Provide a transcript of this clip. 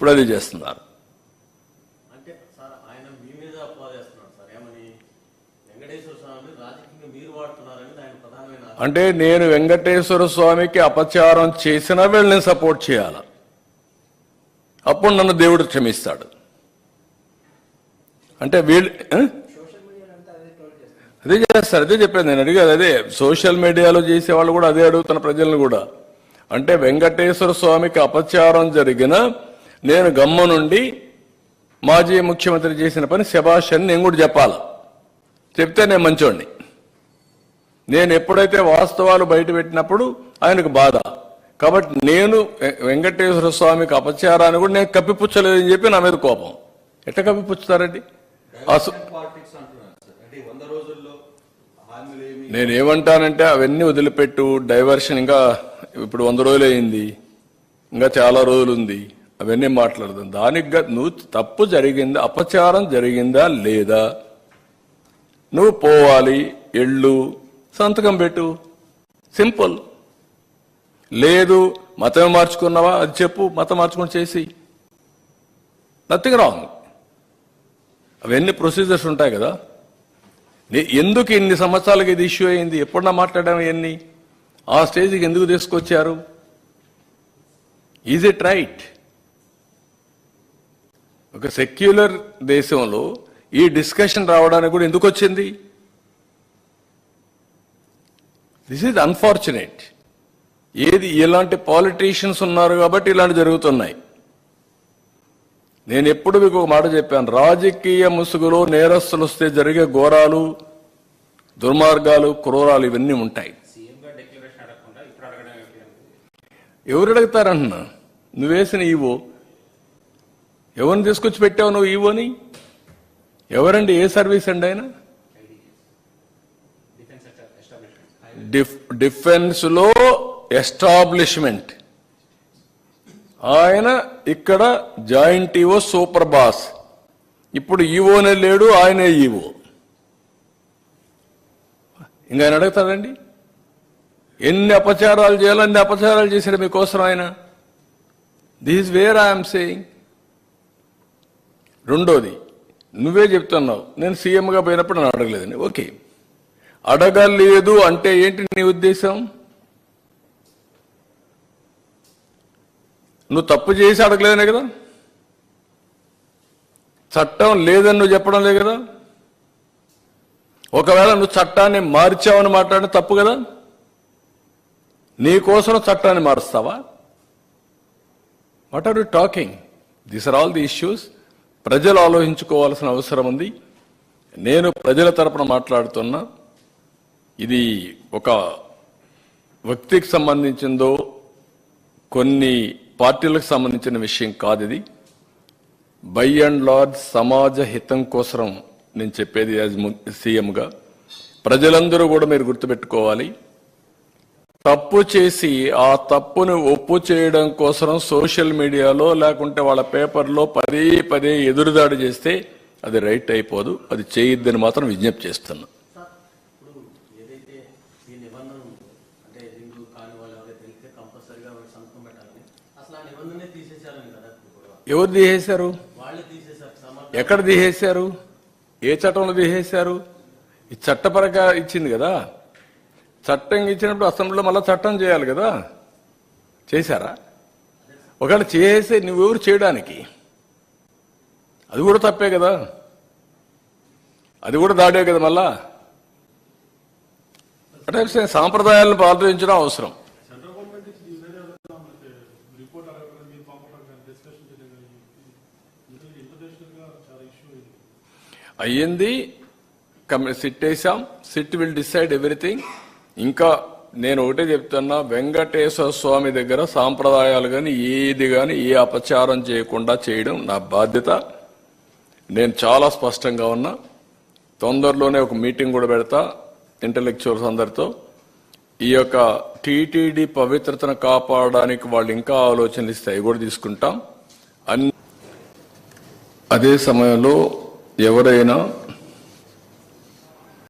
ఇప్పుడు అది చేస్తున్నారు. అంటే సార్ ఆయన మీ మీద అపవాదేస్తున్నాడు సార్. ఏమని? వెంకటేశ్వర స్వామిని రాజకీయంగా మీరు వాడుతున్నారని ఆయన ప్రధానమైన ఆరోపణ. అంటే నేను వెంకటేశ్వర స్వామికి అపచారం చేసిన వీళ్ళని సపోర్ట్ చేయాలి. అప్పుడు నన్ను దేవుడు క్షమిస్తాడు. అంటే వీళ్ళు? అదే చేస్తారు. అదే చెప్పాను నేను అడిగేది అదే సోషల్ మీడియాలో చేసే వాళ్ళు కూడా అదే అడుగుతున్న ప్రజలను కూడా. అంటే వెంకటేశ్వర స్వామికి అపచారం జరిగిన నేను గమ్మ నుండి మాజీ ముఖ్యమంత్రి చేసిన పని శభాష్ అని నేను కూడా చెప్పాలి. చెప్తే నేను మంచోడిని నేను ఎప్పుడైతే వాస్తవాలు బయట పెట్టినప్పుడు ఆయనకు బాధ. కాబట్టి నేను వెంకటేశ్వర స్వామికి అపచారాన్ని కూడా నేను కప్పిపుచ్చలేదని చెప్పి నా మీద కోపం. ఎట్లా కప్పిపుచ్చుతారండి? నేను ఏమంటానంటే అవన్నీ వదిలిపెట్టు డైవర్షన్ ఇంకా ఇప్పుడు వంద రోజులు అయింది ఇంకా చాలా రోజులు ఉంది అవన్నీ మాట్లాడదాం. దానికి నువ్వు తప్పు జరిగిందా అపచారం జరిగిందా లేదా? నువ్వు పోవాలి ఎళ్ళు సంతకం పెట్టు. సింపుల్. లేదు మతం మార్చుకున్నావా? అది చెప్పు మతం మార్చుకొని చేసి. నథింగ్ రాంగ్ అవన్నీ ప్రొసీజర్స్ ఉంటాయి కదా. ఎందుకు ఇన్ని సంవత్సరాలకి ఇది ఇష్యూ అయింది? ఎప్పుడన్నా మాట్లాడాము ఇవన్నీ? ఆ స్టేజ్కి ఎందుకు తీసుకొచ్చారు? ఈజ్ ఇట్ రైట్ ఒక సెక్యులర్ దేశంలో ఈ డిస్కషన్ రావడానికి కూడా ఎందుకు వచ్చింది? దిస్ ఈజ్ అన్ఫార్చునేట్ ఏది ఇలాంటి పాలిటీషియన్స్ ఉన్నారు కాబట్టి ఇలాంటి జరుగుతున్నాయి. నేను ఎప్పుడు మీకు ఒక మాట చెప్పాను రాజకీయ ముసుగులో నేరస్తులు వస్తే జరిగే ఘోరాలు దుర్మార్గాలు క్రూరాలు ఇవన్నీ ఉంటాయి. ఎవరు అడుగుతారంటున్నా? నువ్వేసిన ఈవో ఎవరిని తీసుకొచ్చి పెట్టావు నువ్వు ఈవోని ఎవరండి ఏ సర్వీస్ అండి ఆయన? డిఫెన్స్లో ఎస్టాబ్లిష్మెంట్. ఆయన ఇక్కడ జాయింట్ ఈవో సూపర్ బాస్. ఇప్పుడు ఈవోనే లేడు ఆయనే ఈవో. ఇంకా ఆయన అడుగుతాడండి? ఎన్ని అపచారాలు చేయాలో అన్ని అపచారాలు చేశాడు మీకోసం ఆయన. దిస్ వేర్ ఐఎమ్ సేయింగ్ రెండోది నువ్వే చెప్తున్నావు నేను సీఎంగా పోయినప్పుడు నన్ను అడగలేదండి ఓకే. అడగలేదు అంటే ఏంటి నీ ఉద్దేశం? నువ్వు తప్పు చేసి అడగలేదనే కదా? చట్టం లేదని నువ్వు చెప్పడం లేదు కదా? ఒకవేళ నువ్వు చట్టాన్ని మార్చావని మాట్లాడిన తప్పు కదా? నీకోసం చట్టాన్ని మారుస్తావా? What are you talking these are all the issues ప్రజలు ఆలోచించుకోవాల్సిన అవసరం ఉంది. నేను ప్రజల తరపున మాట్లాడుతున్నా. ఇది ఒక వ్యక్తికి సంబంధించిందో కొన్ని పార్టీలకు సంబంధించిన విషయం కాదు ఇది. బై అండ్ లార్జ్ సమాజ హితం కోసం నేను చెప్పేది యాజ్ సీఎంగా. ప్రజలందరూ కూడా మీరు గుర్తుపెట్టుకోవాలి. తప్పు చేసి ఆ తప్పును ఒప్పు చేయడం కోసం సోషల్ మీడియాలో లేకుంటే వాళ్ళ పేపర్లో పదే పదే ఎదురుదాడి చేస్తే అది రైట్ అయిపోదు అది చేయొద్దని మాత్రం విజ్ఞప్తి చేస్తున్నా. ఎవరు తీసేశారు? ఎక్కడ తీసేశారు? ఏ చట్టంలో తీసేశారు? ఈ చట్టపరంగా ఇచ్చింది కదా. చట్టం ఇచ్చినప్పుడు అసెంబ్లీలో మళ్ళీ చట్టం చేయాలి కదా. చేశారా? ఒకవేళ చేసే నువ్వెవరు చేయడానికి? అది కూడా తప్పే కదా. అది కూడా దాడే కదా మళ్ళా. అంటే సాంప్రదాయాలను పాటించడం అవసరం. అయ్యింది. కమి- సిట్ వేసాం సిట్ విల్ డిసైడ్ ఎవ్రీథింగ్. ఇంకా నేను ఒకటే చెప్తున్నా వెంకటేశ్వర స్వామి దగ్గర సాంప్రదాయాలు కానీ ఏది కానీ ఏ అపచారం చేయకుండా చేయడం నా బాధ్యత. నేను చాలా స్పష్టంగా ఉన్నా తొందరలోనే ఒక మీటింగ్ కూడా పెడతా ఇంటలెక్చువల్స్ అందరితో. ఈ యొక్క టీటీడీ పవిత్రతను కాపాడడానికి వాళ్ళు ఇంకా ఆలోచనలు ఇస్తే అవి కూడా తీసుకుంటాం. అన్ని అదే సమయంలో ఎవరైనా